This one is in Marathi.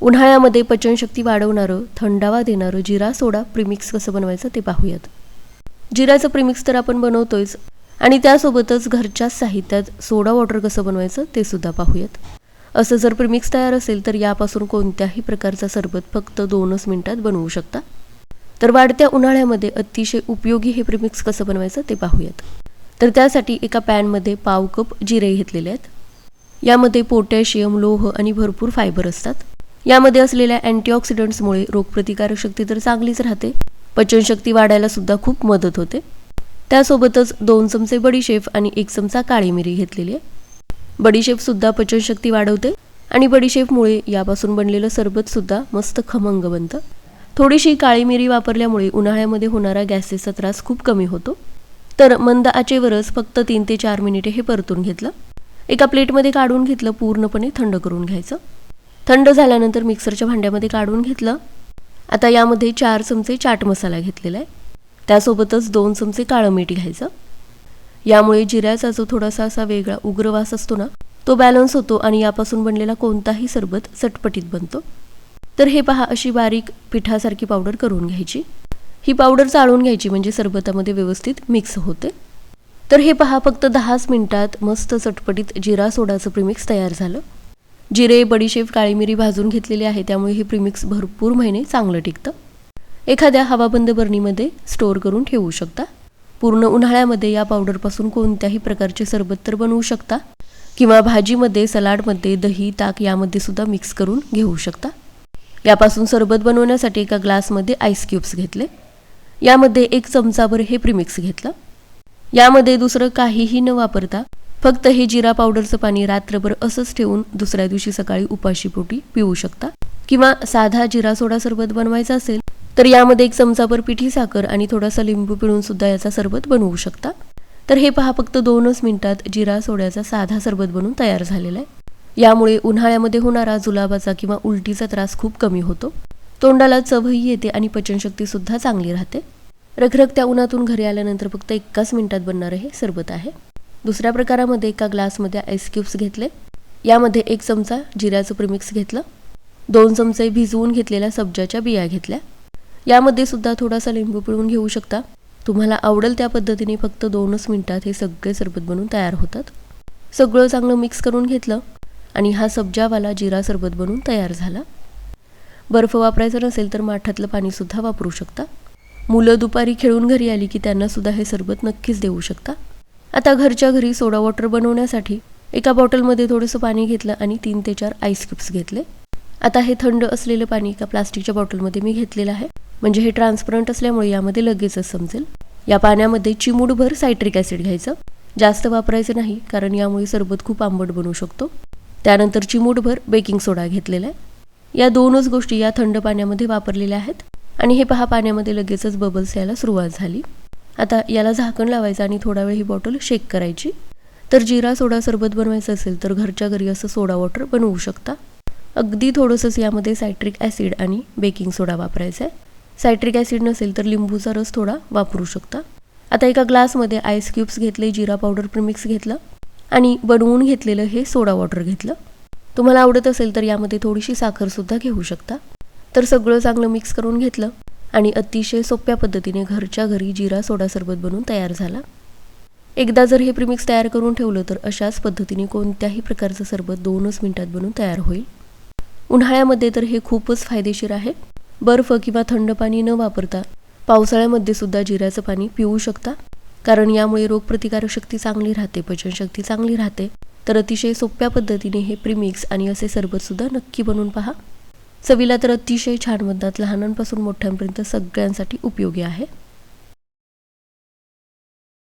उन्हाळ्यामध्ये पचनशक्ती वाढवणारं थंडावा देणारं जिरा सोडा प्रिमिक्स कसं बनवायचं ते पाहूयात. जिराचं प्रिमिक्स तर आपण बनवतोयच आणि त्यासोबतच घरच्याच साहित्यात सोडा वॉटर कसं बनवायचं ते सुद्धा पाहूयात. असं जर प्रिमिक्स तयार असेल तर यापासून कोणत्याही प्रकारचा सरबत फक्त दोनच मिनिटात बनवू शकता. तर वाढत्या उन्हाळ्यामध्ये अतिशय उपयोगी हे प्रिमिक्स कसं बनवायचं ते पाहूयात. तर त्यासाठी एका पॅनमध्ये पाव कप जिरे घेतलेले आहेत. यामध्ये पोटॅशियम लोह आणि भरपूर फायबर असतात. यामध्ये असलेल्या अँटीऑक्सिडंट्समुळे रोगप्रतिकारक शक्ती तर चांगलीच राहते. पचनशक्ती वाढायला सुद्धा खूप मदत होते. त्यासोबतच दोन चमचे बडीशेप आणि एक चमचा काळी मिरी घेतलेली आहे. बडीशेफसुद्धा पचनशक्ती वाढवते आणि बडीशेपमुळे यापासून बनलेलं सरबतसुद्धा मस्त खमंग बनतं. थोडीशी काळी मिरी वापरल्यामुळे उन्हाळ्यामध्ये होणारा गॅसेसचा त्रास खूप कमी होतो. तर मंद आचेवरच फक्त तीन ते चार मिनिटे हे परतून घेतलं. एका प्लेटमध्ये काढून घेतलं पूर्णपणे थंड करून घ्यायचं. थंड झाल्यानंतर मिक्सरच्या भांड्यामध्ये काढून घेतलं. आता यामध्ये चार चमचे चाट मसाला घेतलेला आहे. त्यासोबतच दोन चमचे काळं मीठ घ्यायचं. यामुळे जिऱ्याचा जो थोडासा असा वेगळा उग्रवास असतो ना तो बॅलन्स होतो आणि यापासून बनलेला कोणताही सरबत चटपटीत बनतो. तर हे पहा अशी बारीक पिठासारखी पावडर करून घ्यायची. ही पावडर चाळून घ्यायची म्हणजे सरबतामध्ये व्यवस्थित मिक्स होते. तर हे पहा फक्त दहाच मिनिटात मस्त चटपटीत जिरा सोडाचं प्रीमिक्स तयार झालं. जिरे बडीशेप काळी मिरी भाजून घेतलेली आहे. त्यामुळे हे प्रीमिक्स भरपूर महिने चांगलं टिकतं. एखाद्या हवाबंद बरणीमध्ये स्टोअर करून ठेवू शकता. पूर्ण उन्हाळ्यामध्ये या पावडरपासून कोणत्याही प्रकारचे सरबत तर बनवू शकता. किंवा भाजीमध्ये सलाडमध्ये दही ताक यामध्ये सुद्धा मिक्स करून घेऊ शकता. यापासून सरबत बनवण्यासाठी एका ग्लासमध्ये आईस क्यूब्स घेतले. यामध्ये एक चमचाभर हे प्रीमिक्स घेतलं. यामध्ये दुसरं काहीही न वापरता फक्त हे जिरा पावडरचं पाणी रात्रभर असंच ठेवून दुसऱ्या दिवशी सकाळी उपाशीपोटी पिऊ शकता. किंवा साधा जिरा सोडा सरबत बनवायचा असेल तर यामध्ये एक चमचाभर पिठी साखर आणि थोडासा लिंबू पिळून सुद्धा याचा सरबत बनवू शकता. तर हे पहा फक्त दोनच मिनिटात जिरा सोड्याचा साधा सरबत बनवून तयार झालेला आहे. यामुळे उन्हाळ्यामध्ये होणारा जुलाबाचा किंवा उलटीचा त्रास खूप कमी होतो. तोंडाला चवही येते आणि पचनशक्ती सुद्धा चांगली राहते. रखरखत्या उन्हातून घरी आल्यानंतर फक्त एकाच मिनिटात बनणारं हे सरबत आहे. दुसऱ्या प्रकारामध्ये एका ग्लासमध्ये आईस क्यूब्स घेतले. यामध्ये एक चमचा जिऱ्याचं प्रिमिक्स घेतलं. दोन चमचे भिजवून घेतलेल्या सब्जाच्या बिया घेतल्या. यामध्ये सुद्धा थोडासा लिंबू पिळून घेऊ शकता. तुम्हाला आवडेल त्या पद्धतीने फक्त दोनच मिनिटात हे सगळे सरबत बनवून तयार होतात. सगळं चांगलं मिक्स करून घेतलं आणि हा सब्जावाला जिरा सरबत बनवून तयार झाला. बर्फ वापरायचं नसेल तर माठातलं पाणीसुद्धा वापरू शकता. मुलं दुपारी खेळून घरी आली की त्यांनासुद्धा हे सरबत नक्कीच देऊ शकता. आता घरच्या घरी सोडा वॉटर बनवण्यासाठी एका बॉटलमध्ये थोडंसं पाणी घेतलं आणि तीन ते चार आईस क्यूब्स घेतले. आता हे थंड असलेलं पाणी एका प्लास्टिकच्या बॉटलमध्ये मी घेतलेलं आहे. म्हणजे हे ट्रान्सपरंट असल्यामुळे यामध्ये लगेचच समजेल. या पाण्यामध्ये चिमूडभर सायट्रिक ॲसिड घ्यायचं. जास्त वापरायचं नाही कारण यामुळे सरबत खूप आंबट बनू शकतो. त्यानंतर चिमूटभर बेकिंग सोडा घेतलेला आहे. या दोनच गोष्टी या थंड पाण्यामध्ये वापरलेल्या आहेत. आणि हे पहा पाण्यामध्ये लगेचच बबल्स यायला सुरुवात झाली. आता याला झाकण लावायचं आणि थोडा वेळ ही बॉटल शेक करायची. तर जिरा सोडा सरबत बनवायचं असेल तर घरच्या घरी असं सोडा वॉटर बनवू शकता. अगदी थोडंसंच यामध्ये सायट्रिक ॲसिड आणि बेकिंग सोडा वापरायचा आहे. सायट्रिक ॲसिड नसेल तर लिंबूचा रस थोडा वापरू शकता. आता एका ग्लासमध्ये आईस क्यूब्स घेतले जिरा पावडर प्रिमिक्स घेतलं आणि बनवून घेतलेलं हे सोडा वॉटर घेतलं. तुम्हाला आवडत असेल तर यामध्ये थोडीशी साखरसुद्धा घेऊ शकता. तर सगळं चांगलं मिक्स करून घेतलं. आणि अतिशय सोप्या पद्धतीने घरच्या घरी जिरा सोडा सरबत बनवून तयार झाला. एकदा जर हे प्रिमिक्स तयार करून ठेवलं तर अशाच पद्धतीने कोणत्याही प्रकारचं सरबत दोनच मिनिटात बनवून तयार होईल. उन्हाळ्यामध्ये तर हे खूपच फायदेशीर आहे. बर्फ किंवा थंड पाणी न वापरता पावसाळ्यामध्ये सुद्धा जिऱ्याचं पाणी पिऊ शकता. कारण यामुळे रोगप्रतिकारक शक्ती चांगली राहते पचनशक्ती चांगली राहते. तर अतिशय सोप्या पद्धतीने हे प्रिमिक्स आणि असे सरबतसुद्धा नक्की बनवून पहा. चवीला तर अतिशय छान म्हणतात. लहानांपासून मोठ्यांपर्यंत सगळ्यांसाठी उपयोगी आहे.